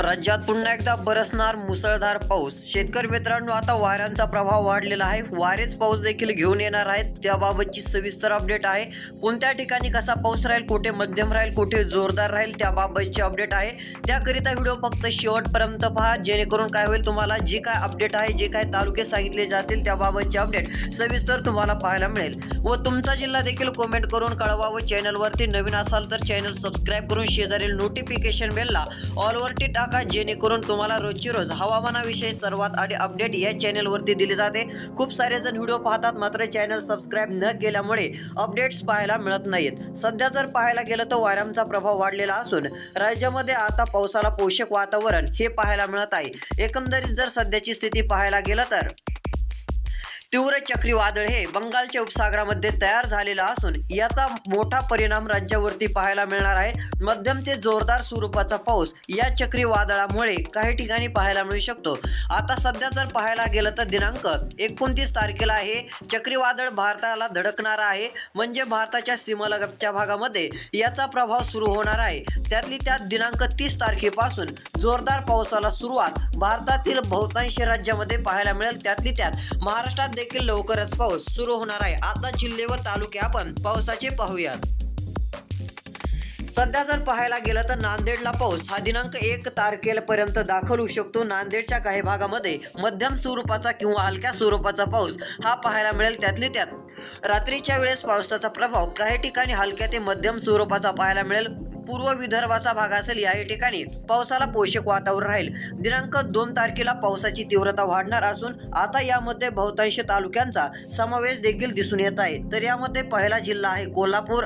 राज्यात पुन्हा एकदा बरसणार मुसळधार पाऊस. शेतकरी मित्रांनो आता वाऱ्यांचा प्रभाव वाढलेला आहे. वारेच पाऊस देखील घेऊन येणार आहेत. त्याबाबतची सविस्तर अपडेट आहे. कोणत्या ठिकाणी कसा पाऊस राहील कुठे मध्यम राहील कुठे जोरदार राहील त्याबाबतची अपडेट आहे. त्याकरिता व्हिडिओ फक्त शेवटपर्यंत पहा. जेणेकरून काय होईल तुम्हाला जे काय अपडेट आहे जे काय तालुके सांगितले जातील त्याबाबतचे अपडेट सविस्तर तुम्हाला पाहायला मिळेल. व तुमचा जिल्हा देखील कमेंट करून कळवा व चॅनलवरती नवीन असाल तर चॅनल सबस्क्राईब करून शेजारील नोटिफिकेशन बेलला ऑलवरती टाक. जेणेकरून तुम्हाला रोजची रोज हवामानाविषयी सर्वात आधी अपडेट या चॅनलवरती दिली जाते. खूप सारे जण व्हिडिओ पाहतात मात्र चॅनल सबस्क्राईब न केल्यामुळे अपडेट्स पाहायला मिळत नाहीत. सध्या जर पाहायला गेलं तर वाऱ्यांचा प्रभाव वाढलेला असून राज्यामध्ये आता पावसाला पोषक वातावरण हे पाहायला मिळत आहे. एकंदरीत जर सध्याची स्थिती पाहायला गेलं तर? तीव्र चक्रीवादळ हे बंगालच्या उपसागरामध्ये तयार झालेलं असून याचा मोठा परिणाम राज्यावरती पाहायला मिळणार आहे. मध्यम ते जोरदार स्वरूपाचा पाऊस या चक्रीवादळामुळे काही ठिकाणी पाहायला मिळू शकतो. आता सध्या जर पाहायला गेलं तर दिनांक एकोणतीस तारखेला हे चक्रीवादळ भारताला धडकणार आहे. म्हणजे भारताच्या सीमालगतच्या भागामध्ये याचा प्रभाव सुरू होणार आहे. त्यातली त्यात दिनांक तीस तारखेपासून जोरदार पावसाला सुरुवात भारतातील बहुतांश राज्यामध्ये पाहायला मिळेल. त्यातली त्यात महाराष्ट्रात देखील लवकरच पाऊस सुरू होणार आहे. आता जिल्हे व तालुके आपण पावसाचे पाहूयात. सध्या जर पाहायला गेलं तर नांदेडला पाऊस हा दिनांक एक तारखेपर्यंत दाखल होऊ शकतो. नांदेडच्या काही भागामध्ये मध्यम स्वरूपाचा किंवा हलक्या स्वरूपाचा पाऊस हा पाहायला मिळेल. त्यातली त्यात रात्रीच्या वेळेस पावसाचा प्रभाव काही ठिकाणी हलक्या ते मध्यम स्वरूपाचा पाहायला मिळेल. पूर्व विदर्भाचा भाग असेल याही ठिकाणी पावसाला पोषक वातावरण राहील. दिनांक दोन तारखेला पावसाची तीव्रता वाढणार असून आता यामध्ये बहुतांश तालुक्यांचा समावेश देखील दिसून येत आहे. तर यामध्ये पहिला जिल्हा आहे कोल्हापूर.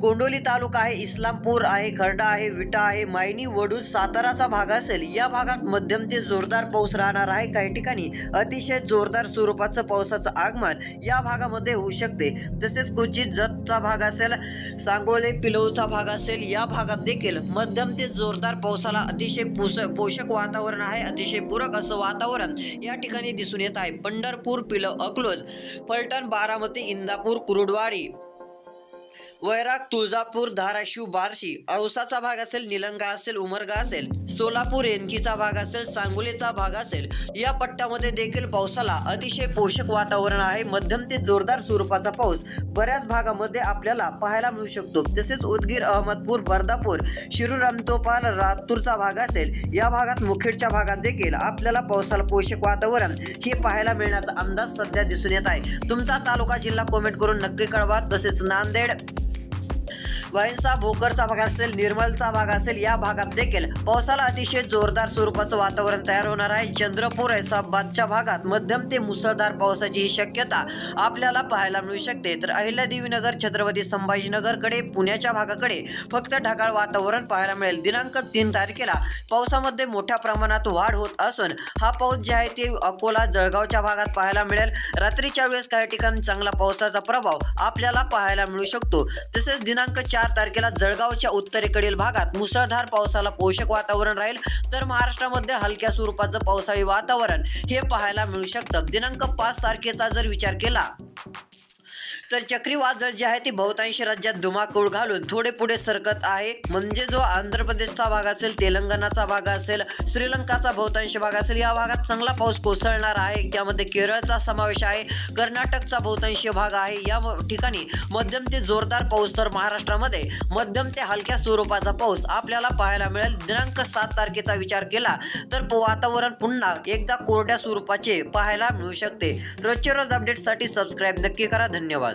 कोंडोली तालुका आहे इस्लामपूर आहे खर्डा आहे विटा आहे मायनी वडूज साताराचा भाग असेल. या भागात मध्यम ते जोरदार पाऊस राहणार आहे. काही ठिकाणी अतिशय जोरदार स्वरूपाचं पावसाचं आगमन या भागामध्ये होऊ शकते. तसेच क्वचित जतचा भाग असेल सांगोले पिलवचा भाग असेल या भागात देखील मध्यम ते जोरदार पावसाला अतिशय पोष पोषक वातावरण आहे अतिशय पूरक असं वातावरण या ठिकाणी दिसून येत आहे. पंढरपूर पिलव अकलोज फलटण बारामती इंदापूर कुरुडवाडी वैराग तुळजापूर धाराशिव बार्शी औसाचा भाग असेल निलंगा असेल उमरगा असेल सोलापूर एनकीचा भाग असेल सांगोलीचा भाग असेल या पट्ट्यामध्ये देखील पावसाला अतिशय पोषक वातावरण आहे. मध्यम ते जोरदार स्वरूपाचा पाऊस बऱ्याच भागामध्ये आपल्याला पाहायला मिळू शकतो. तसेच उदगीर अहमदपूर बर्दापूर शिरूर रामतोपाल रातूरचा भाग असेल या भागात मुखेडच्या भागात देखील आपल्याला पावसाला पोषक वातावरण हे पाहायला मिळण्याचा अंदाज सध्या दिसून येत आहे. तुमचा तालुका जिल्हा कमेंट करून नक्की कळवा. तसेच नांदेड वाईनचा भोकरचा भाग असेल निर्मलचा भाग असेल या भागात देखील पावसाला अतिशय जोरदार स्वरूपाचं वातावरण तयार होणार आहे. चंद्रपूर हैसाबादच्या भागात मध्यम ते मुसळधार पावसाची ही शक्यता आपल्याला पाहायला मिळू शकते. तर अहिल्यादेवीनगर छत्रपती संभाजीनगरकडे पुण्याच्या भागाकडे फक्त ढगाळ वातावरण पाहायला मिळेल. दिनांक तीन तारखेला पावसामध्ये मोठ्या प्रमाणात वाढ होत असून हा पाऊस जे आहे ते अकोला जळगावच्या भागात पाहायला मिळेल. रात्रीच्या वेळेस काही ठिकाणी चांगला पावसाचा प्रभाव आपल्याला पाहायला मिळू शकतो. तसेच दिनांक चार चार तारखेला जळगावच्या उत्तरेकडील भागात मुसळधार पावसाला पोषक वातावरण राहील. तर महाराष्ट्रामध्ये हलक्या स्वरूपाचं पावसाळी वातावरण हे पाहायला मिळू शकतं. दिनांक पाच तारखेचा जर विचार केला तर चक्रीवादळ जे आहे ते बहुतांश राज्यात धुमाकूळ घालून थोडे पुढे सरकत आहे. म्हणजे जो आंध्र प्रदेशचा भाग असेल तेलंगणाचा भाग असेल श्रीलंकाचा बहुतांश भाग असेल या भागात चांगला पाऊस कोसळणार आहे. त्यामध्ये केरळचा समावेश आहे कर्नाटकचा बहुतांश भाग आहे. या ठिकाणी मध्यम ते जोरदार पाऊस तर महाराष्ट्रामध्ये मध्यम ते हलक्या स्वरूपाचा पाऊस आपल्याला पाहायला मिळेल. दिनांक सात तारखेचा विचार केला तर प- वातावरण पुन्हा एकदा कोरड्या स्वरूपाचे पाहायला मिळू शकते. रोजच्या रोज अपडेटसाठी सबस्क्राईब नक्की करा. धन्यवाद.